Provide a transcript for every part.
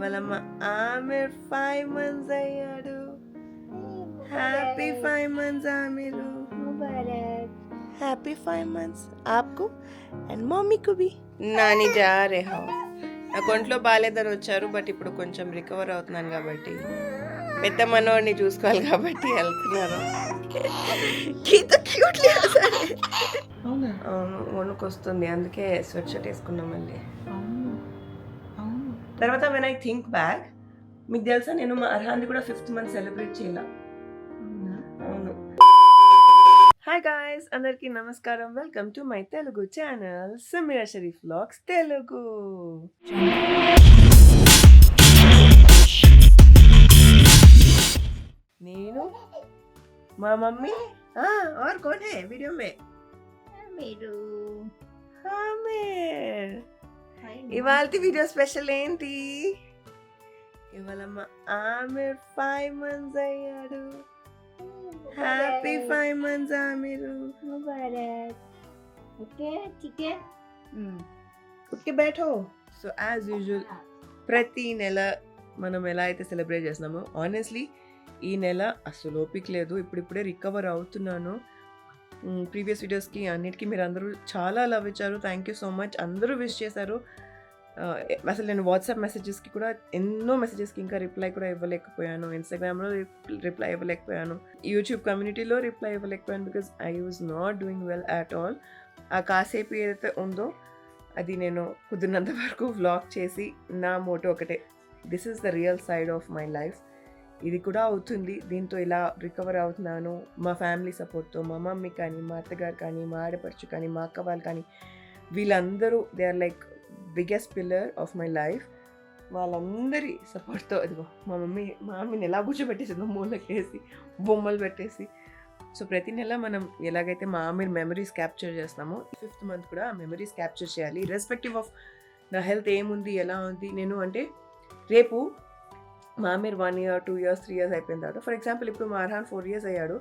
కేవలం ఆమె five months అయ్యాడు. హ్యాపీ ఫైవ్ మంత్స్ ఆమె హ్యాపీ ఫైవ్ మంత్స్. ఆప్కు అండ్ మమ్మీకు బి. నాని జారే హా. నా కొంట్లో బాగాలేదని వచ్చారు బట్ ఇప్పుడు కొంచెం రికవర్ అవుతున్నాను కాబట్టి. పెద్ద మనవాడిని చూసుకోవాలి కాబట్టి వెళ్తున్నారు. అవును? వణుకు వస్తుంది అందుకే స్వెట్ షర్ట్ వేసుకున్నామండి. తర్వాత వెన్ ఐ థింక్ బ్యాక్ మీకు తెలుసా నేను మా అర్హాన్ని కూడా ఫిఫ్త్ మంత్ సెలబ్రేట్ చేయాల అవునా అవును హాయ్ గాయస్ అందరికీ నమస్కారం welcome to my Telugu channel Sameera Sharif vlogs Telugu నేను మా మమ్మీ और कौन है वीडियो में మీరు ఆమెర్ ఇవాళ వీడియో స్పెషల్ ఏంటి ఇవాళ మా ఆమిర్ ఫైవ్ మంత్స్ అయ్యాడు happy five months Aamir okay chicken okay బెటో so as usual ప్రతి నెల మనం ఎలా అయితే సెలబ్రేట్ చేస్తున్నామో ఆనెస్ట్లీ ఈ నెల అసలు ఓపిక లేదు. ఇప్పుడిప్పుడే రికవర్ అవుతున్నాను. ప్రీవియస్ వీడియోస్కి అన్నిటికీ మీరు అందరూ చాలా లవ్ ఇచ్చారు. థ్యాంక్ యూ సో మచ్ అందరూ విష్ చేశారు. అసలు నేను వాట్సాప్ మెసేజెస్కి కూడా ఎన్నో మెసేజెస్కి ఇంకా రిప్లై కూడా ఇవ్వలేకపోయాను. ఇన్స్టాగ్రామ్లో రిప్లై ఇవ్వలేకపోయాను. యూట్యూబ్ కమ్యూనిటీలో reply ఇవ్వలేకపోయాను because I was not doing well at all ఆ కాసేపు ఏదైతే ఉందో అది నేను కుదిరినంత వరకు వ్లాగ్ చేసి నా మోటో ఒకటే. This is the real side of my life ఇది కూడా అవుతుంది. దీంతో ఇలా రికవర్ అవుతున్నాను. మా ఫ్యామిలీ సపోర్ట్తో మా మమ్మీ కానీ మా అత్తగారు కానీ మా ఆడపడుచు కానీ మా అక్క వాళ్ళు కానీ వీళ్ళందరూ they are like biggest pillar of my life వాళ్ళందరి సపోర్ట్తో అదిగో మా మమ్మీ మా మమ్మీని ఎలా కూర్చోబెట్టేసిందో మూలకేసి బొమ్మలు పెట్టేసి. సో ప్రతి నెల మనం ఎలాగైతే మా మీరు మెమరీస్ క్యాప్చర్ చేస్తామో ఫిఫ్త్ మంత్ కూడా ఆ మెమరీస్ క్యాప్చర్ చేయాలి. రెస్పెక్టివ్ ఆఫ్ నా హెల్త్ ఏముంది ఎలా ఉంది నేను అంటే రేపు మా one year two years three years అయిపోయిన తర్వాత ఫర్ ఎగ్జాంపుల్ ఇప్పుడు మా అర్హాన్ ఫోర్ ఇయర్స్ అయ్యాడు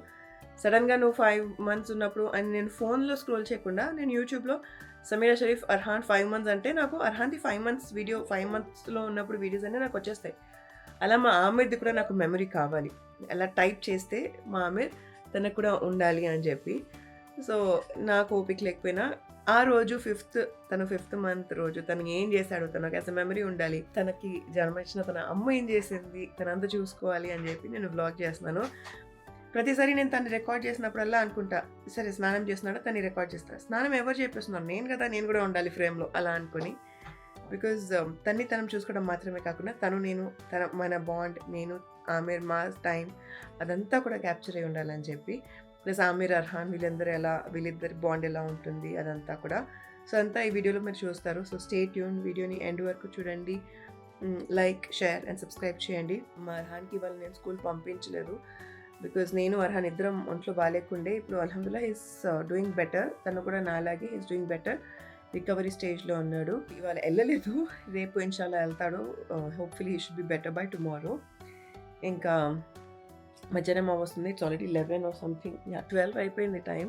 సడన్గా నువ్వు ఫైవ్ మంత్స్ ఉన్నప్పుడు అండ్ నేను ఫోన్లో స్క్రోల్ చేయకుండా నేను యూట్యూబ్లో సమీరా షరీఫ్ అర్హాన్ ఫైవ్ మంత్స్ అంటే నాకు అర్హాన్ది ఫైవ్ మంత్స్ వీడియో ఫైవ్ మంత్స్లో ఉన్నప్పుడు వీడియోస్ అన్నీ నాకు వచ్చేస్తాయి. అలా మా ఆమెర్ది కూడా నాకు మెమరీ కావాలి. అలా టైప్ చేస్తే మా ఆమెర్ తనకు కూడా ఉండాలి అని చెప్పి. సో నాకు ఓపిక లేకపోయినా ఆ రోజు ఫిఫ్త్ తను ఫిఫ్త్ మంత్ రోజు తను ఏం చేశాడు తనకు ఎంత మెమరీ ఉండాలి. తనకి జన్మించిన తన అమ్మ ఏం చేసింది తనంతా చూసుకోవాలి అని చెప్పి నేను బ్లాగ్ చేస్తున్నాను. ప్రతిసారి నేను తను రికార్డ్ చేసినప్పుడల్లా అనుకుంటా సరే స్నానం చేస్తున్నాడో? తను రికార్డ్ చేస్తాను స్నానం ఎవరు చేపిస్తున్నాను నేను కదా నేను కూడా ఉండాలి ఫ్రేమ్లో అలా అనుకొని. బికాజ్ um, తన్ని తనం చూసుకోవడం మాత్రమే కాకుండా తను నేను తన మన బాండ్ నేను ఆమె మా టైం అదంతా కూడా క్యాప్చర్ అయి ఉండాలని చెప్పి ప్లస్ ఆమీర్ అర్హాన్ వీళ్ళందరూ ఎలా వీళ్ళిద్దరి బాండ్ ఎలా ఉంటుంది అదంతా కూడా. సో అంతా ఈ వీడియోలో మీరు చూస్తారు. సో స్టే ట్యూన్ వీడియోని ఎండ్ వరకు చూడండి. లైక్ షేర్ అండ్ సబ్స్క్రైబ్ చేయండి. మా అర్హాన్కి ఇవాళ నేను స్కూల్ పంపించలేదు. బికాజ్ నేను అర్హాన్ ఇద్దరం ఒంట్లో బాగాలేకుండే ఇప్పుడు అల్హమ్దుల్లా ఈస్ డూయింగ్ బెటర్ తను కూడా నాలాగే ఈస్ డూయింగ్ బెటర్ రికవరీ స్టేజ్లో ఉన్నాడు. ఇవాళ వెళ్ళలేదు. రేపు ఇన్షాల్లా వెళ్తాడు. Hopefully he should be better by tomorrow ఇంకా మధ్యాహ్నం వస్తుంది it's already eleven or something twelve అయిపోయింది టైం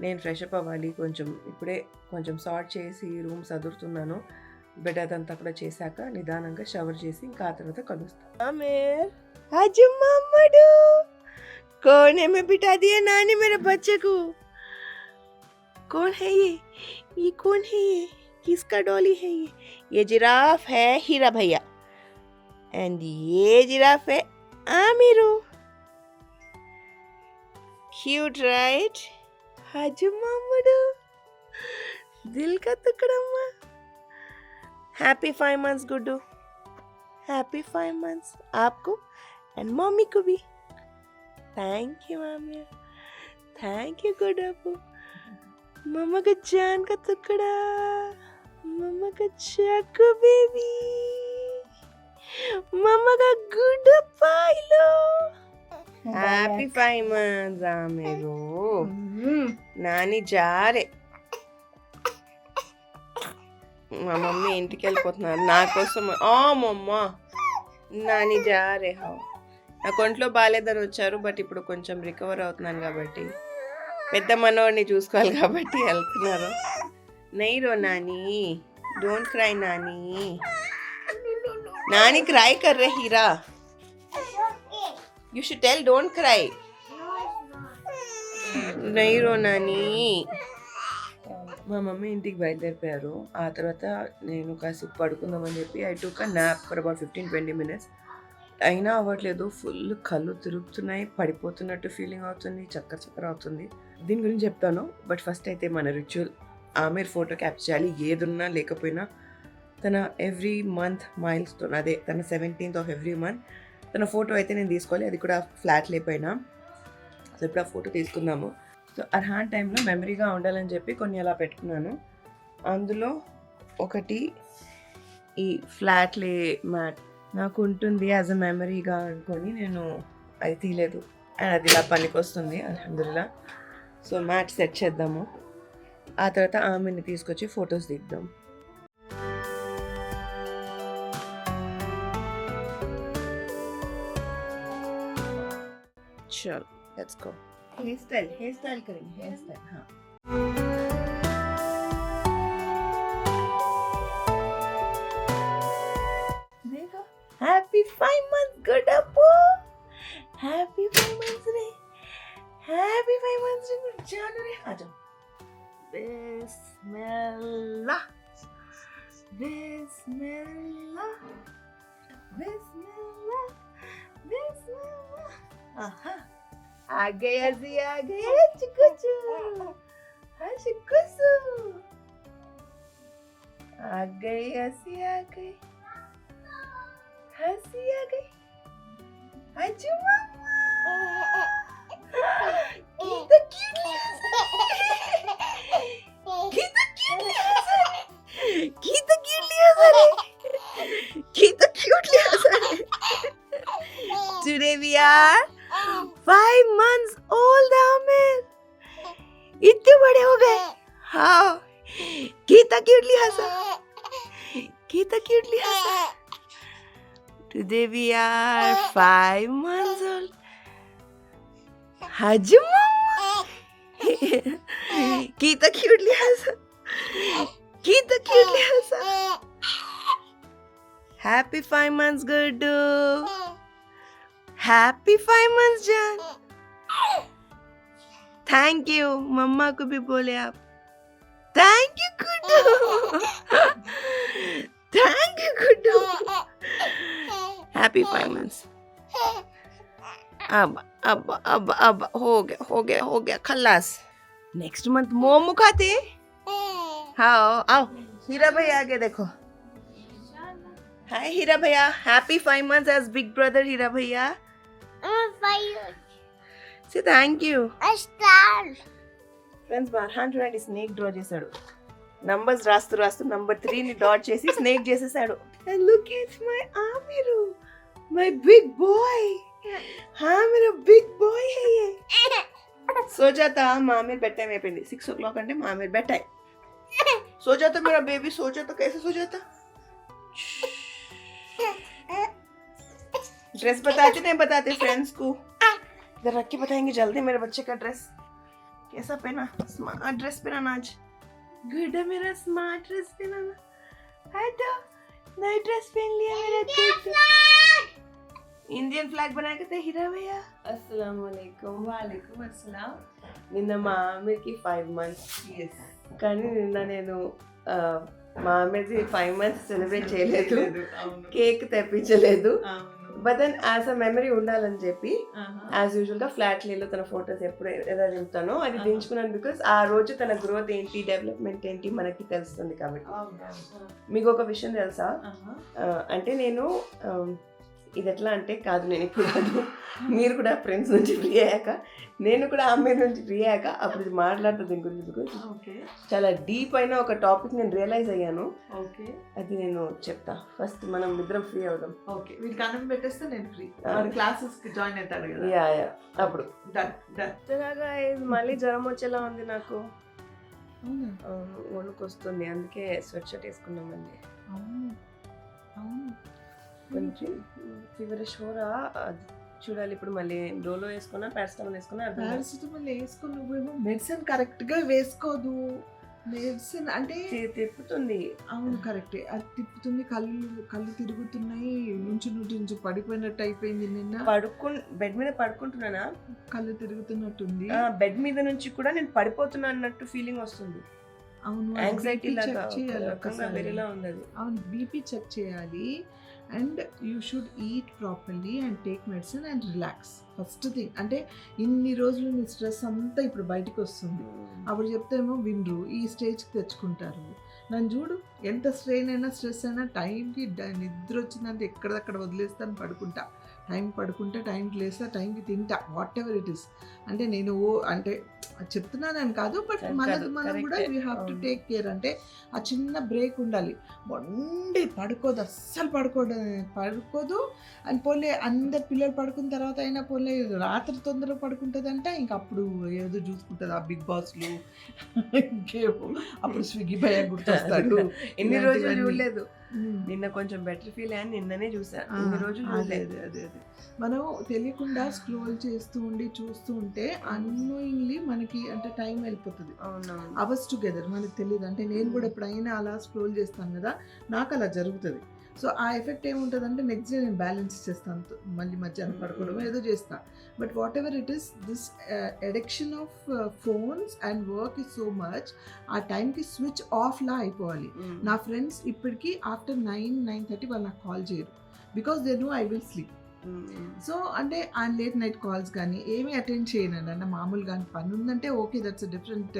నేను ఫ్రెష్ అప్ అవ్వాలి కొంచెం ఇప్పుడే కొంచెం సార్ట్ చేసి రూమ్ సదురుతున్నాను బెడ్ అదంతా కూడా చేశాక నిదానంగా షవర్ చేసి ఇంకా ఆ తర్వాత కలుస్తాను ఆమెర్ అజమ్మడు कौन है मैं बिठा दिया नानी मेरे बच्चे को कौन है ये ये कौन है ये किसका डॉली है ये ये जिराफ है हीरा भैया एंड ये जिराफ है आमिरो क्यूट राइट हाजू मामूडू, दिल का टुकड़म्मा happy five months Guddu. Happy five months आपको एंड मम्मी को भी। थैंक यू मामी थैंक यू गुड अबू मम्मा का जान का टुकड़ा मम्मा का चाकू बेबी मम्मा का गुड पाइलो హ్యాపీ ఫైవ్ మంత్స్ మీరు నాని జారే మా మమ్మీ ఇంటికి వెళ్ళిపోతున్నారు నా కోసం ఆ మమ్మ నాని జారే హా నా కొంట్లో బాగాలేదని వచ్చారు బట్ ఇప్పుడు కొంచెం రికవర్ అవుతున్నాను కాబట్టి. పెద్ద మనవాడిని చూసుకోవాలి కాబట్టి వెళ్తున్నారు. నైరో Nani don't cry Nani. Nani cry కర్రే Heera. You should tell don't cry నైరో Nani మా మమ్మీ ఇంటికి బయలుదేరిపోయారు. ఆ తర్వాత నేను కాసేపు పడుకుందామని చెప్పి I took a nap for about fifteen twenty minutes అయినా అవ్వట్లేదు. ఫుల్ కళ్ళు తిరుగుతున్నాయి పడిపోతున్నట్టు ఫీలింగ్ అవుతుంది చక్కర చక్కర అవుతుంది. దీని గురించి చెప్తాను. బట్ ఫస్ట్ అయితే మన రిచువల్ ఆమెర్ ఫోటో క్యాప్చర్ చేయాలి. ఏదున్నా లేకపోయినా తన ఎవ్రీ మంత్ మైల్స్తో అదే తన సెవెంటీన్త్ ఆఫ్ ఎవ్రీ మంత్ తన ఫోటో అయితే నేను తీసుకోవాలి. అది కూడా ఫ్లాట్ లేకపోయినా సో ఇప్పుడు ఆ ఫోటో తీసుకుందాము. సో అర్హాన్ టైంలో మెమరీగా ఉండాలని చెప్పి కొన్ని అలా పెట్టుకున్నాను. అందులో ఒకటి ఈ ఫ్లాట్ లే మ్యాట్ నాకు ఉంటుంది యాజ్ అ మెమరీగా అనుకొని నేను అది తీయలేదు. అండ్ అది ఇలా పనికి వస్తుంది సో మ్యాట్ సెట్ చేద్దాము. ఆ తర్వాత ఆమెని తీసుకొచ్చి ఫొటోస్ దిద్దాం. चल let's go hair style hair style करेंगे हेयर स्टाइल हाँ देखो हैप्पी फाइव मंथ गुड अपो हैप्पी फाइव मंथ्स रे हैप्पी फाइव मंथ्स रे गुड जनवरी आ जाओ बिस्मिल्लाह बिस्मिल्लाह बिस्मिल्लाह बिस्मिल्लाह आहा आ गया जी आ गया चिकुचू हाँ चिकुचू आ गई हँसी आ गई हँसी आ गई अजू मामा कितना क्यूट कितना क्यूट कितना क्यूट लिया सर कितना क्यूट लिया sir Today we are five months old Aamir इतने बड़े हो गए। हाँ। गीता क्यूटली हंसा। Geeta cutely Hansa. Today we are five months old हजम गीता क्यूटली हंसा। गीता क्यूटली हंसा। Happy five months Guddu. Happy five months जान थैंक यू मम्मा को भी बोले आप thank you Guddu thank you Guddu happy five months अब अब अब अब हो गया हो गया हो गया खल्लास नेक्स्ट मंथ मोमो खाते हाँ आओ हीरा भैया आगे देखो हाय हीरा भैया happy five months as big brother Hira भैया సే థ్యాంక్ యూ ఫ్రెండ్స్ మా హండ్రెడ్ అండ్ స్నేక్ డ్రా చేశాడు. నంబర్స్ రాస్తూ రాస్తూ నంబర్ త్రీని డాట్ చేసి స్నేక్ చేసేసాడు. Look at my Aamir my big boy Aamir big boy సోజాత మా ఆమిర్ బెడ్ టైం అయిపోయింది. సిక్స్ ఓ క్లాక్ అంటే మా ఆమిర్ బెడ్ టైం సోజాత మేరా బేబీ సోజాత కైసే సోజాత ड्रेस बताते नहीं बताते फ्रेंड्स को इधर रख के बताएंगे जल्दी मेरे बच्चे का ड्रेस कैसा पहना स्मार्ट ड्रेस पहना आज गुड है मेरा स्मार्ट ड्रेस पहना हटो नई ड्रेस पहन लिया मेरा गुड ఇండియన్ ఫ్లాగ్ बनाए हीरा भैया अस्सलाम वालेकुम వాలేకుమ్ అస్సలాం నిన్న మా ఆమెకి ఫైవ్ మంత్స్ ఎస్ కానీ నిన్న నేను ఆ, మా ఆమెది ఫైవ్ మంత్స్ సెలబ్రేట్ చేయలేదు అవును కేక్ తెప్పించలేదు అవును but then as a memory ఉండాలని చెప్పి. యాజ్ యూజువల్గా ఫ్లాట్ లీలో తన ఫొటోస్ ఎప్పుడు ఎలా దింపుతానో అది. దించుకున్నాను బికాస్ ఆ రోజు తన గ్రోత్ ఏంటి డెవలప్మెంట్ ఏంటి మనకి తెలుస్తుంది కాబట్టి. మీకు ఒక విషయం తెలుసా అంటే నేను ఇది ఎట్లా అంటే కాదు నేను ఇప్పుడు కాదు. మీరు కూడా ఫ్రెండ్స్ నుంచి ఫ్రీ అయ్యాక నేను కూడా ఆమె నుంచి ఫ్రీ అయ్యాక అప్పుడు ఇది మాట్లాడుతుంది దీని గురించి చాలా డీప్ అయిన ఒక టాపిక్ నేను రియలైజ్ అయ్యాను. ఓకే. అది నేను చెప్తా. ఫస్ట్ మనం ఇద్దరం ఫ్రీ అవుదాం. ఓకే. వీడికి అన్నం పెట్టేస్తే నేను ఫ్రీ క్లాసెస్కి జాయిన్ అవుతాడు కదా. యా యా అప్పుడు. మళ్ళీ జ్వరం వచ్చేలా ఉంది నాకు. అవును? అవును, వణుకొస్తుంది. అందుకే స్వెట్ షర్ట్ వేసుకున్నామండి. అవును. అవును. కొంచెం ఫీవరిష్ అది చూడాలి. ఇప్పుడు మళ్ళీ డోలో వేసుకున్నా పారాసిటమాల్ వేసుకున్నా. పారాసిటమాల్ వేసుకుని. నువ్వేమో మెడిసిన్ కరెక్ట్గా వేసుకోదు. మెడిసిన్ అంటే తిప్పుతుంది. అవును కరెక్టే. అది తిప్పుతుంది. కళ్ళు కళ్ళు తిరుగుతున్నాయి. నుంచి నుంచి నుంచి పడిపోయినట్టు అయిపోయింది నిన్న. పడుకు బెడ్ మీద పడుకుంటున్నానా? కళ్ళు తిరుగుతున్నట్టుంది. బెడ్ మీద నుంచి కూడా నేను పడిపోతున్నా అన్నట్టు ఫీలింగ్ వస్తుంది. అవును యాంగ్జైటీ లాగా ఉంది అవును బీపీ చెక్ చేయాలి. And you should eat properly and take medicine and relax. First thing అంటే ఇన్ని రోజులు నీ స్ట్రెస్ అంతా ఇప్పుడు బయటకు వస్తుంది. అప్పుడు చెప్తేమో వినరు ఈ స్టేజ్కి తెచ్చుకుంటారు. నన్ను చూడు ఎంత స్ట్రెయిన్ అయినా స్ట్రెస్ అయినా టైంకి నిద్ర వచ్చిందంటే ఎక్కడదక్కడ వదిలేస్తాను పడుకుంటా. టైం పడుకుంటా టైంకి లేస్తా టైంకి తింటా వాట్ ఎవర్ ఇట్ ఇస్ అంటే నేను ఓ అంటే చెప్తున్నానని కాదు బట్ కాదు, మనం కూడా. We have to. Take care అంటే ఆ చిన్న బ్రేక్ ఉండాలి మొండి పడుకోదు అస్సలు పడుకోదు పడుకోదు అని పోలే అందరు పిల్లలు పడుకున్న తర్వాత అయినా పోలే రాత్రి తొందరగా పడుకుంటుందంట ఇంకా అప్పుడు ఏదో చూసుకుంటుంది ఆ బిగ్ బాస్లు ఇంకేమో అప్పుడు స్విగ్గీ భయ గుర్తొస్తాడు ఎన్ని రోజులు. చూడలేదు. నిన్న కొంచెం బెటర్ ఫీల్ అయ్యాను నిన్ననే చూసా. ఆ, ఇన్ని రోజులు అదే అదే అదే అదే. మనం తెలియకుండా స్క్రోల్ చేస్తూ ఉండి చూస్తూ ఉంటే అన్నోయింగ్లీ మనకి అంటే టైం వెళ్ళిపోతుంది. అవర్స్ టుగెదర్ మనకు తెలియదు అంటే నేను కూడా ఎప్పుడైనా అలా స్క్రోల్ చేస్తాను కదా నాకు అలా జరుగుతుంది. సో ఆ ఎఫెక్ట్ ఏముంటుంది అంటే నెక్స్ట్ డే నేను బ్యాలెన్స్ చేస్తాను మళ్ళీ మధ్యాహ్నం పడుకోవడం ఏదో చేస్తా but whatever it is this addiction of phones and work is so much ఆ టైంకి స్విచ్ ఆఫ్లా అయిపోవాలి ఉమ్. నా ఫ్రెండ్స్ ఇప్పటికీ ఆఫ్టర్ నైన్ నైన్ థర్టీ వాళ్ళు నాకు కాల్ చేయరు because they know I will sleep. Hmm. So అంటే ఆ లేట్ నైట్ కాల్స్ కానీ ఏమీ అటెండ్ చేయనండి. అన్న మామూలు కానీ పని ఉందంటే okay that's different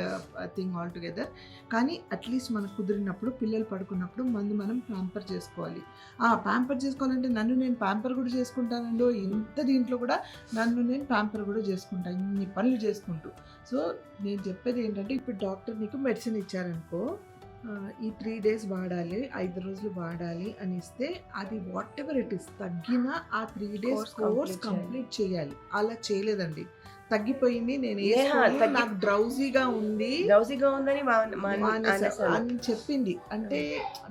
thing all together కానీ అట్లీస్ట్ మనకు కుదిరినప్పుడు పిల్లలు పడుకున్నప్పుడు మందు మనం ప్యాంపర్ చేసుకోవాలి. ఆ ప్యాంపర్ చేసుకోవాలంటే నన్ను నేను ప్యాంపర్ కూడా చేసుకుంటానండి? ఇంత దీంట్లో కూడా నన్ను నేను ప్యాంపర్ కూడా చేసుకుంటాను ఇన్ని పనులు చేసుకుంటూ. సో నేను చెప్పేది ఏంటంటే ఇప్పుడు డాక్టర్ నీకు మెడిసిన్ ఇచ్చారనుకో ఈ త్రీ డేస్ వాడాలి ఐదు రోజులు వాడాలి అని ఇస్తే అది వాట్ ఎవర్ ఇట్ ఇస్ తగ్గిన ఆ త్రీ డేస్ కోర్స్ కంప్లీట్ చేయాలి. అలా చేయలేదండి. తగ్గిపోయింది. నేను నాకు డ్రౌజీగా ఉంది. డ్రౌసీగా ఉందని. అని చెప్పింది. అంటే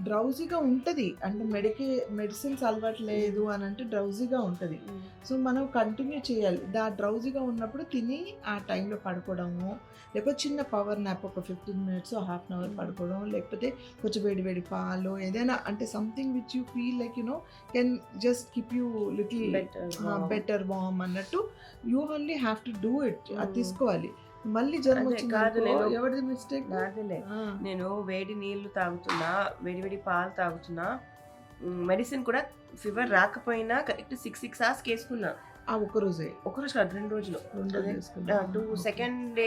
డ్రౌజీగా ఉంటది. అంటే మెడికే మెడిసిన్స్ అలవాట్లేదు అని అంటే డ్రౌజీగా ఉంటది. ఉమ్. సో మనం కంటిన్యూ చేయాలి. దా డ్రౌజీగా ఉన్నప్పుడు తిని ఆ టైంలో పడుకోవడము లేకపోతే చిన్న పవర్ నాప్ ఒక fifteen minutes half an hour పడుకోవడం లేకపోతే కొంచెం వేడి వేడి పాలు ఏదైనా అంటే something which you feel like you know can just keep you little. Better warm అన్నట్టు you only have to do it అది. తీసుకోవాలి మళ్ళీ జ్వరం వచ్చింది నేను- ఎవరిది మిస్టేక్ నాదేలే నేను వేడి నీళ్ళు తాగుతున్నా వేడి వేడి పాలు తాగుతున్నా మెడిసిన్ కూడా ఫీవర్ రాకపోయినా కరెక్ట్ సిక్స్ సిక్స్ అవర్స్ వేసుకున్నా ఆ ఒక్క రోజే ఒక రోజు కాదు రెండు రోజులు. Two. Second day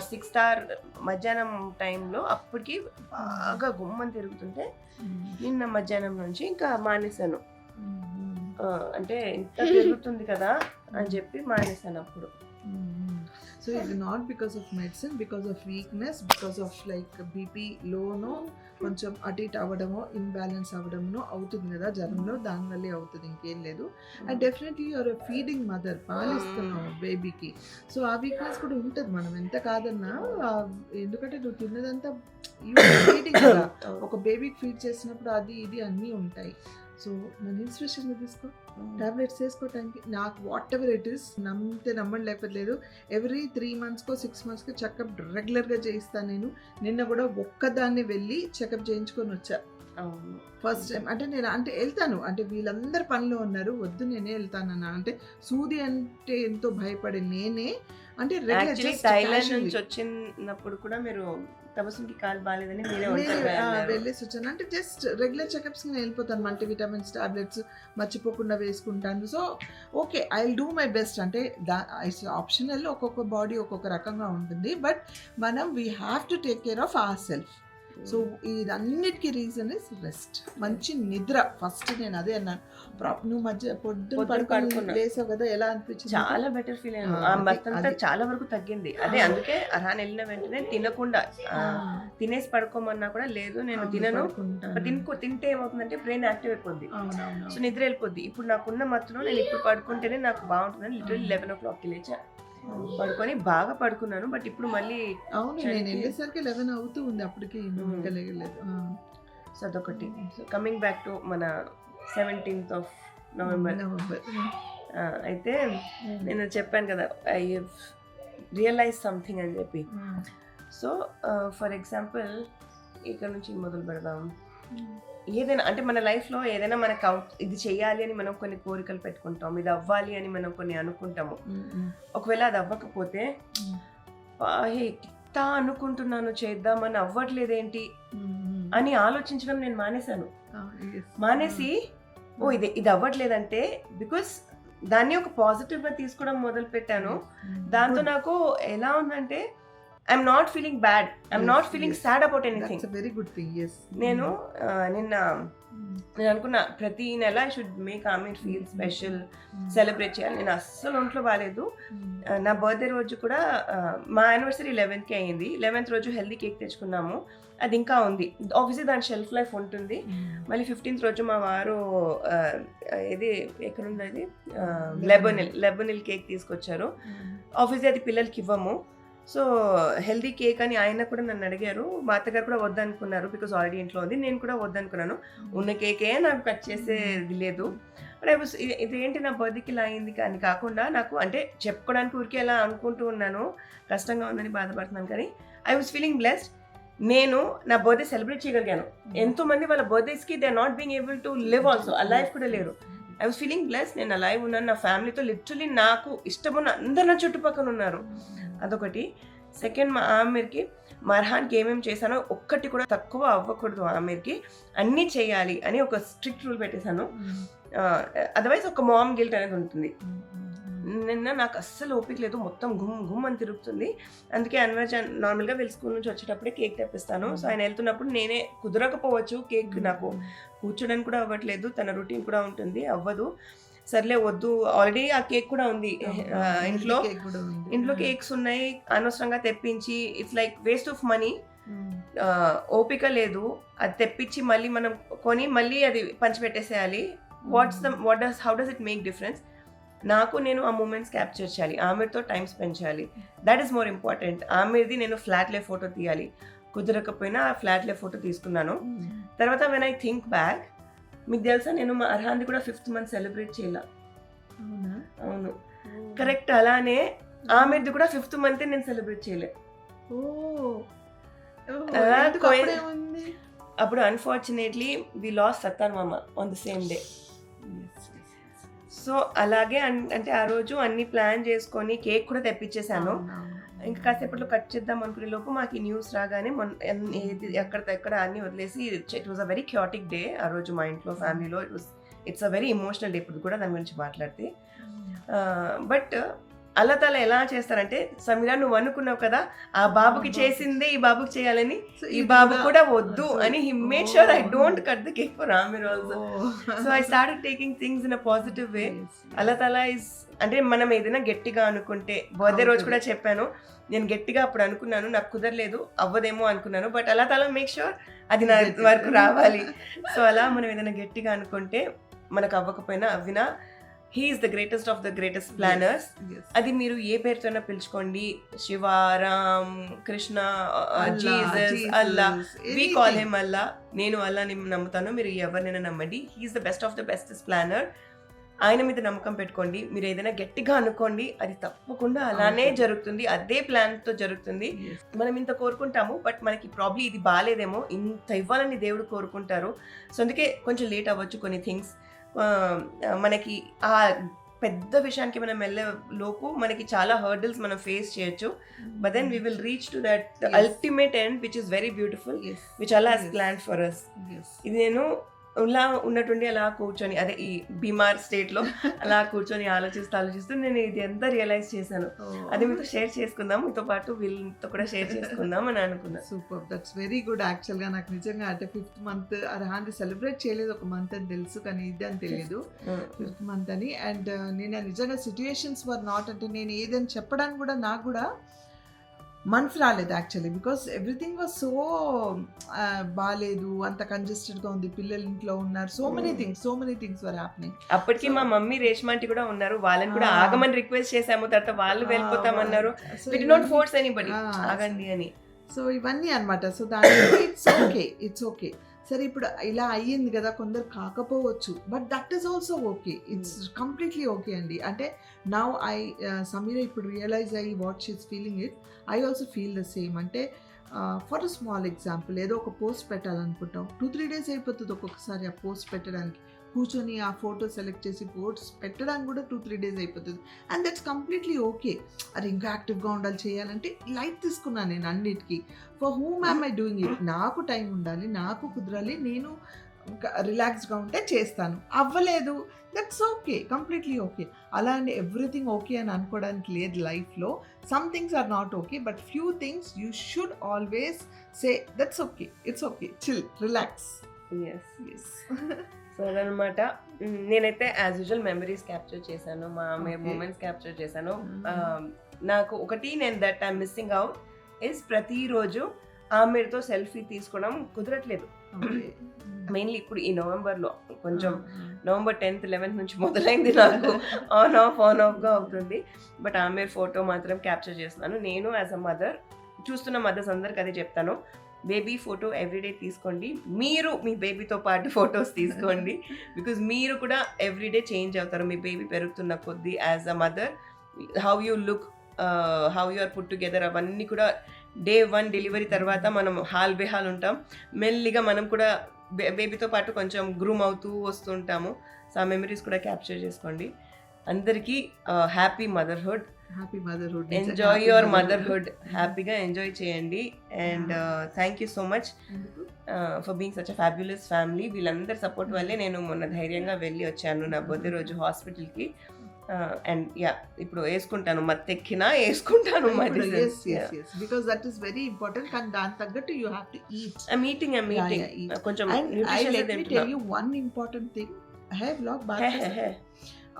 six star మధ్యాహ్నం టైంలో అప్పటికి బాగా గుమ్మని తిరుగుతుంటే. నిన్న మధ్యాహ్నం నుంచి ఇంకా మానేశాను. ఆ, అంటే ఇంత తిరుగుతుంది కదా అని చెప్పి మానేశాను అప్పుడు సో ఇది not because of medicine because of weakness because of like BP లోనో కొంచెం అటు ఇటు అవ్వడమో ఇన్బ్యాలెన్స్ అవ్వడమో అవుతుంది కదా జ్వరంలో దానివల్లే అవుతుంది ఇంకేం లేదు. And definitely your feeding mother పాలిస్తున్నావు బేబీకి సో ఆ వీక్నెస్ కూడా ఉంటుంది మనం ఎంత కాదన్నా ఎందుకంటే నువ్వు తిన్నదంతా ఫీడింగ్ కదా. ఒక బేబీకి ఫీడ్ చేసినప్పుడు అది ఇది అన్నీ ఉంటాయి. సో నన్ను ఇన్స్పిరేషన్ తీసుకో. టాబ్లెట్స్ వేసుకోవటానికి నాకు వాట్ ఎవర్ ఇట్ ఇస్ నమ్మితే నమ్మండి లేకపోతే లేదు. ఎవ్రీ త్రీ మంత్స్కో సిక్స్ మంత్స్కో చెకప్ రెగ్యులర్గా చేయిస్తాను నేను. నిన్న కూడా ఒక్కదాన్ని వెళ్ళి చెకప్ చేయించుకొని వచ్చా. ఫస్ట్ టైం అంటే నేను అంటే వెళ్తాను. అంటే వీళ్ళందరు పనిలో ఉన్నారు. వద్దు నేనే వెళ్తానన్నా అంటే సూది అంటే ఎంతో భయపడే నేనే. అంటే థైలాండ్. నుంచి వచ్చినప్పుడు కూడా మీరు తపస్సుకి కాలు బాగాలేదని మీరే వచ్చాను అంటే జస్ట్ రెగ్యులర్ చెకప్స్ నేను వెళ్ళిపోతాను. మల్టీ విటమిన్స్ టాబ్లెట్స్ మర్చిపోకుండా వేసుకుంటాను. So okay I will do my best అంటే దా ఆప్షనల్ ఒక్కొక్క బాడీ ఒక్కొక్క రకంగా ఉంటుంది. బట్ మనం we have to take care of our self so ఇదన్నిటికీ reason is rest మంచి నిద్ర. ఫస్ట్ నేను అదే అన్నాను. నువ్వు మధ్య పొద్దున పడుకొని. లేసావు కదా ఎలా అనిపించింది? చాలా బెటర్ ఫీల్ అయ్యాను. చాలా వరకు తగ్గింది. అదే. అందుకే అరాన్ వెళ్ళిన వెంటనే తినకుండా తినేసి పడుకోమన్నా కూడా లేదు నేను తినను. తినుకో తింటే ఏమవుతుందంటే బ్రెయిన్ యాక్టివ్ అయిపోద్ది. సో నిద్ర వెళ్ళిపోద్ది. ఇప్పుడు నాకున్న మత్తులో నేను ఇప్పుడు పడుకుంటేనే నాకు బాగుంటుందని లిటరల్లీ లెవెన్ ఓ క్లాక్కి లేచా. పడుకొని బాగా పడుకున్నాను. బట్ ఇప్పుడు మళ్ళీ అవును నేను వెళ్ళేసరికి లెవెన్ అవుతూ ఉంది. అప్పటికి లేగలేదు. సో అదొకటి. సో కమింగ్ బ్యాక్ టు మన సెవెంటీన్త్ ఆఫ్ నవంబర్ నవంబర్ అయితే నేను చెప్పాను కదా ఐ రియలైజ్ సంథింగ్ అని చెప్పి. సో ఫర్ ఎగ్జాంపుల్ ఇక్కడ నుంచి మొదలు పెడదాం. ఏదైనా అంటే మన లైఫ్లో ఏదైనా మనకు ఇది చేయాలి అని మనం కొన్ని కోరికలు పెట్టుకుంటాం ఇది అవ్వాలి అని మనం కొన్ని అనుకుంటాము. ఒకవేళ అది అవ్వకపోతే "ఆ, హే ఇట్లా అనుకుంటున్నాను చేద్దామని అవ్వట్లేదేంటి? అని ఆలోచించడం నేను మానేశాను. మానేసి ఓ ఇది ఇది అవ్వట్లేదంటే బికాస్ దాన్ని ఒక పాజిటివ్గా తీసుకోవడం మొదలు పెట్టాను దాంతో నాకు ఎలా ఉందంటే I'm not feeling bad I'm not feeling. Sad about anything very good thing yes నేను ఆ, నిన్న నేను అనుకున్నా ప్రతి నెల ఐ షుడ్ మేక్ ఆమె ఫీల్ స్పెషల్ సెలబ్రేట్ చేయాలి. నేను అస్సలు ఒంట్లో బాగాలేదు ఆ, నా బర్త్డే రోజు కూడా మా యానివర్సరీ లెవెన్త్కి అయ్యింది లెవెన్త్ రోజు హెల్దీ కేక్ తెచ్చుకున్నాము. అది ఇంకా ఉంది. ఆఫీస్లీ దాని షెల్ఫ్ లైఫ్ ఉంటుంది. మళ్ళీ ఫిఫ్టీన్త్ రోజు మా వారు ఇది ఎక్కడుంది అది? లెబనిల్ లెబనిల్ కేక్ తీసుకొచ్చారు. ఆఫీస్లీ అది పిల్లలకి ఇవ్వము. సో హెల్దీ కేక్ అని ఆయన కూడా నన్ను అడిగారు. మా అత్తగారు కూడా వద్దనుకున్నారు బికాస్ ఆల్రెడీ ఇంట్లో ఉంది. నేను కూడా వద్దనుకున్నాను. ఉన్న కేకే నాకు కట్ చేసేది లేదు. బట్ ఐ వాస్ ఇది ఏంటి నా బర్త్డేకి ఇలా అయింది కానీ కాకుండా నాకు అంటే చెప్పుకోవడానికి ఊరికే ఎలా అనుకుంటూ ఉన్నాను. కష్టంగా ఉందని బాధపడుతున్నాను కానీ ఐ వాస్ ఫీలింగ్ బ్లెస్డ్ నేను నా బర్త్డే సెలబ్రేట్ చేయగలిగాను. ఎంతో మంది వాళ్ళ బర్త్డేస్కి they are not being able to live also ఆ లైఫ్ కూడా లేరు. ఐ వాస్ ఫీలింగ్ బ్లెస్ నేను అలైవ్ ఉన్నాను. నా ఫ్యామిలీతో లిటరలీ నాకు ఇష్టమున్న అందరు నా చుట్టుపక్కల ఉన్నారు. అదొకటి. సెకండ్ మా ఆమెర్కి మర్హాన్కి ఏమేమి చేశానో ఒక్కటి కూడా తక్కువ అవ్వకూడదు ఆమెర్కి. అన్నీ చేయాలి అని ఒక స్ట్రిక్ట్ రూల్ పెట్టేశాను. అదర్వైజ్ ఒక మామ్ గిల్ట్ అనేది ఉంటుంది. నిన్న నాకు అస్సలు ఓపిక లేదు. మొత్తం గుమ్ గుమ్ అని తిరుగుతుంది. అందుకే అన్వర్ నార్మల్గా వీళ్ళ స్కూల్ నుంచి వచ్చేటప్పుడే కేక్ తెప్పిస్తాను. సో ఆయన వెళ్తున్నప్పుడు నేనే కుదరకపోవచ్చు కేక్ నాకు. కూర్చోడానికి కూడా అవ్వట్లేదు. తన రొటీన్ కూడా ఉంటుంది. అవ్వదు. సర్లే వద్దు. ఆల్రెడీ ఆ కేక్ కూడా ఉంది. ఇంట్లో. ఇంట్లో కేక్స్ ఉన్నాయి. అనవసరంగా తెప్పించి it's like waste of money ఓపిక లేదు. అది తెప్పించి మళ్ళీ మనం కొని మళ్ళీ అది పంచిపెట్టేసేయాలి. What's the what does how does it make difference నాకు నేను ఆ మూమెంట్స్ క్యాప్చర్ చేయాలి. ఆమెతో టైం స్పెండ్ చేయాలి. దట్ ఈస్ మోర్ ఇంపార్టెంట్ ఆమెది నేను ఫ్లాట్లే ఫోటో తీయాలి. కుదరకపోయినా ఆ ఫ్లాట్లే ఫోటో తీసుకున్నాను. తర్వాత వెన్ ఐ థింక్ బ్యాక్ మీకు తెలుసా నేను మా అర్హాంది కూడా ఫిఫ్త్ మంత్ సెలబ్రేట్ చేయాల. అవును? కరెక్ట్ అలానే ఆమెది కూడా ఫిఫ్త్ మంత్ నేను సెలబ్రేట్ చేయలే. అప్పుడు అన్ఫార్చునేట్లీ వి లాస్ సత్తాన్ మామ on the same day so అలాగే అంటే ఆ రోజు అన్ని ప్లాన్ చేసుకొని కేక్ కూడా తెప్పించేశాను. ఇంకా కాసేపట్లో కట్ చేద్దాం అనుకునే లోపు మాకు ఈ న్యూస్ రాగానే మొన్న ఏది ఎక్కడ ఎక్కడ అన్ని వదిలేసి it was a very chaotic day ఆ రోజు మా ఇంట్లో ఫ్యామిలీలో it was it's a very emotional day ఇప్పుడు కూడా దాని గురించి మాట్లాడితే. బట్ అల్లా తల ఎలా చేస్తారంటే సమీరా నువ్వు అనుకున్నావు కదా ఆ బాబుకి చేసిందే ఈ బాబుకి చేయాలని. ఈ బాబు కూడా వద్దు అని he made sure I don't cut the cake for Aamir also so I start taking things in a positive way Allah Taala is అంటే మనం ఏదైనా గట్టిగా అనుకుంటే బర్త్డే రోజు కూడా చెప్పాను నేను గట్టిగా అప్పుడు అనుకున్నాను నాకు కుదరలేదు అవ్వదేమో అనుకున్నాను బట్ అలా తల మేక్ షూర్ అది నా వరకు రావాలి. సో అలా మనం ఏదైనా గట్టిగా అనుకుంటే మనకు అవ్వకపోయినా అవ్వినా he's the greatest of the greatest planners అది మీరు ఏ పేరుతోనైనా పిలుచుకోండి. Shiva Ram Krishna Jesus Allah. We call him Allah. నేను అల్లాని నమ్ముతాను. మీరు ఎవరినైనా నమ్మండి. He's the best of the best planner ఆయన మీద నమ్మకం పెట్టుకోండి. మీరు ఏదైనా గట్టిగా అనుకోండి అది తప్పకుండా అలానే. జరుగుతుంది. అదే ప్లాన్తో జరుగుతుంది. మనం ఇంత కోరుకుంటాము బట్ మనకి ప్రాబ్లీ ఇది బాగాలేదేమో ఇంత ఇవ్వాలని దేవుడు కోరుకుంటారు. సో అందుకే కొంచెం లేట్ అవ్వచ్చు కొన్ని థింగ్స్ మనకి ఆ పెద్ద విషయానికి మనం వెళ్ళే లోపు మనకి చాలా హర్డిల్స్ మనం ఫేస్ చేయొచ్చు but then we will reach to that. Ultimate end which is very beautiful which అలా Yes. ప్లాన్ ఫర్ అస్ ఇది నేను ఇలా ఉన్నట్టుండి అలా కూర్చొని అదే ఈ బీమార్ స్టేట్లో అలా కూర్చొని ఆలోచిస్తూ ఆలోచిస్తూ నేను ఇది ఎంత రియలైజ్ చేశాను. అది మీతో షేర్ చేసుకుందాం. మీతో పాటు వీళ్ళతో కూడా షేర్ చేసుకుందాం అని అనుకున్నా. సూపర్ దట్స్ వెరీ గుడ్ యాక్చువల్గా నాకు నిజంగా అంటే ఫిఫ్త్ మంత్ అర్హాంది సెలబ్రేట్ చేయలేదు. ఒక మంత్ అని తెలుసు కానీ ఇది అని తెలియదు ఫిఫ్త్ మంత్ అని. అండ్ నేను నిజంగా సిచ్యుయేషన్స్ వర్ నాట్ అంటే నేను ఏదని చెప్పడానికి కూడా నాకు కూడా మనసు రాలేదు actually because everything was so బాగాలేదు అంత కంజెస్టెడ్గా ఉంది పిల్లలు ఇంట్లో ఉన్నారు so many. Things so many things were happening అప్పటికి మా మమ్మీ రేష్మాంటి కూడా ఉన్నారు వాళ్ళని కూడా. ఆగమని రిక్వెస్ట్ చేసాము తర్వాత వాళ్ళు వెళ్ళిపోతామన్నారు నాట్ ఫోర్స్ ఎనీబడి. ఆగండి అని సో ఇవన్నీ అనమాట సో దాని ఇట్స్ ఓకే ఇట్స్ ఓకే సరే ఇప్పుడు ఇలా అయ్యింది కదా కొందరు కాకపోవచ్చు. But that is also okay it's completely okay అండి. అంటే నౌ ఐ సమీర ఇప్పుడు రియలైజ్ అయ్యి what she's feeling it I also feel the same అంటే ఫర్ స్మాల్ ఎగ్జాంపుల్ ఏదో ఒక పోస్ట్ పెట్టాలనుకుంటాం. టూ త్రీ డేస్ అయిపోతుంది ఒక్కొక్కసారి ఆ పోస్ట్ పెట్టడానికి. కూర్చొని ఆ ఫోటో సెలెక్ట్ చేసి పోస్ట్ పెట్టడానికి కూడా టూ త్రీ డేస్ అయిపోతుంది. అండ్ దట్స్ కంప్లీట్లీ ఓకే అది ఇంకా యాక్టివ్గా ఉండాలి చేయాలంటే లైట్ తీసుకున్నాను నేను అన్నిటికీ. For whom I'm I doing it నాకు టైం ఉండాలి నాకు కుదరాలి నేను రిలాక్స్గా ఉంటే చేస్తాను. అవ్వలేదు. దట్స్ ఓకే కంప్లీట్లీ ఓకే అలా అని ఎవ్రీథింగ్ ఓకే అని అనుకోవడానికి లేదు లైఫ్లో some things are not okay but few things you should always say that's okay it's okay chill relax yes yes so మ్, నేనైతే యాజ్ యూజువల్ మెమరీస్ క్యాప్చర్ చేశాను మా. Moments capture చేశాను. Mm. ఆ, నాకు ఒకటి నేను that I'm missing out is ప్రతిరోజు ఆమెతో సెల్ఫీ తీసుకోవడం కుదరట్లేదు. మెయిన్లీ ఇప్పుడు ఈ నవంబర్లో కొంచెం నవంబర్ టెన్త్ లెవెన్త్ నుంచి మొదలైంది నాకు. ఆన్ ఆఫ్ ఆన్ ఆఫ్గా అవుతుంది. బట్ ఆమె ఫోటో మాత్రం క్యాప్చర్ చేస్తున్నాను. నేను యాజ్ అ మదర్ చూస్తున్న మదర్స్ అందరికి అదే చెప్తాను. బేబీ ఫోటో ఎవ్రీడే తీసుకోండి. మీరు మీ బేబీతో పాటు ఫొటోస్ తీసుకోండి. బికాజ్ మీరు కూడా ఎవ్రీడే చేంజ్ అవుతారు. మీ బేబీ పెరుగుతున్న కొద్దీ as a mother how you look how you are put together అవన్నీ కూడా డే వన్ డెలివరీ తర్వాత మనం హాల్ బెహాల్ ఉంటాం. మెల్లిగా మనం కూడా బేబీతో పాటు కొంచెం గ్రూమ్ అవుతూ వస్తుంటాము సో ఆ మెమరీస్ కూడా క్యాప్చర్ చేసుకోండి. అందరికీ happy motherhood. Happy motherhood enjoy your motherhood హ్యాపీగా ఎంజాయ్ చేయండి. And thank you so much for being such a fabulous family వీళ్ళందరి సపోర్ట్ వల్లే నేను మొన్న ధైర్యంగా వెళ్ళి వచ్చాను నా బర్త్డే రోజు హాస్పిటల్కి అండ్ యా ఇప్పుడు వేసుకుంటాను. మత్తెక్కినా వేసుకుంటాను yes yes yes because that is very important కానీ దాని తగ్గట్టు you have to eat eating Yeah, eating yeah, eat. కొంచెం and I let me. Tell you one important thing.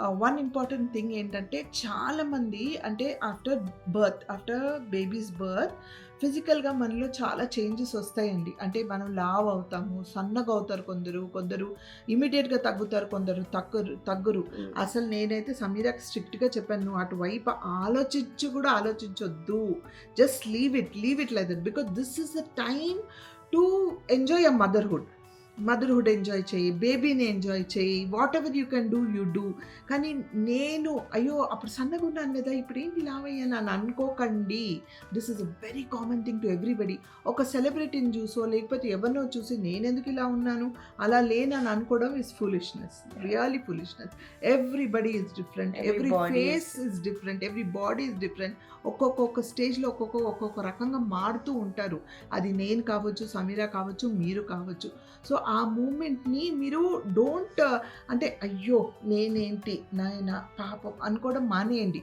One important thing ఏంటంటే చాలా మంది అంటే after birth after babies birth ఫిజికల్గా మనలో చాలా చేంజెస్ వస్తాయండి. అంటే మనం లావ్ అవుతాము సన్నగా అవుతారు కొందరు కొందరు ఇమీడియట్గా తగ్గుతారు కొందరు తగ్గరు. తగ్గురు అసలు నేనైతే సమీరాకి స్ట్రిక్ట్గా చెప్పాను నువ్వు అటువైపు ఆలోచించి కూడా ఆలోచించొద్దు. Just leave it leave it like that because this is the time to enjoy a motherhood motherhood enjoy చేయి బేబీని ఎంజాయ్ చేయి whatever you can do you do కానీ నేను అయ్యో అప్పుడు సన్నగా ఉన్నాను కదా ఇప్పుడు ఏంటి లావయ్యాను అని అనుకోకండి. This is a very common thing to everybody ఒక సెలబ్రిటీని చూసో లేకపోతే ఎవరినో చూసి నేను ఎందుకు ఇలా ఉన్నాను అలా లేనని అనుకోవడం is foolishness really foolishness everybody is different every face is different every body is different ఒక్కొక్క స్టేజ్లో ఒక్కొక్క ఒక్కొక్క రకంగా మారుతూ ఉంటారు. అది నేను కావచ్చు సమీరా కావచ్చు మీరు కావచ్చు. సో ఆ మూమెంట్ని మీరు డోంట్ అంటే అయ్యో నేనేంటి నాయన పాపం అనుకోవడం మానేయండి.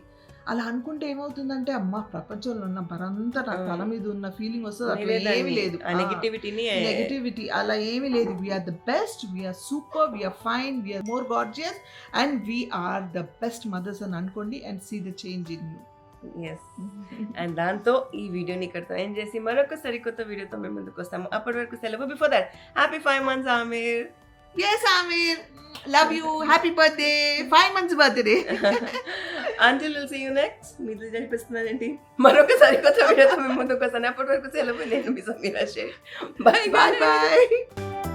అలా అనుకుంటే ఏమవుతుందంటే అమ్మ ప్రపంచంలో ఉన్న బరంతా నా తల మీద ఉన్న ఫీలింగ్ వస్తుంది అట్లా ఏమీ లేదు. ఆ నెగిటివిటీని నెగటివిటీ అలా ఏమీ లేదు. We're the best we're super we're fine we're more gorgeous and we're the best mothers అని అనుకోండి and see the change in you yes and దాంతో ఈ వీడియోని ఇక్కడతో ఎండ్ చేసి మరొక సరికొత్త వీడియోతో మేము ముందుకు వస్తాము. అప్పటి వరకు సెలవు before that happy five months Aamir yes Aamir love you happy birthday five months birthday until will see you next మీరు జరిపిస్తున్నానండి మరొక సరికొత్త వీడియోతో మేము ముందుకు వస్తాను. అప్పటి వరకు సెలవు నేను మీ Sameera Sher. Bye bye bye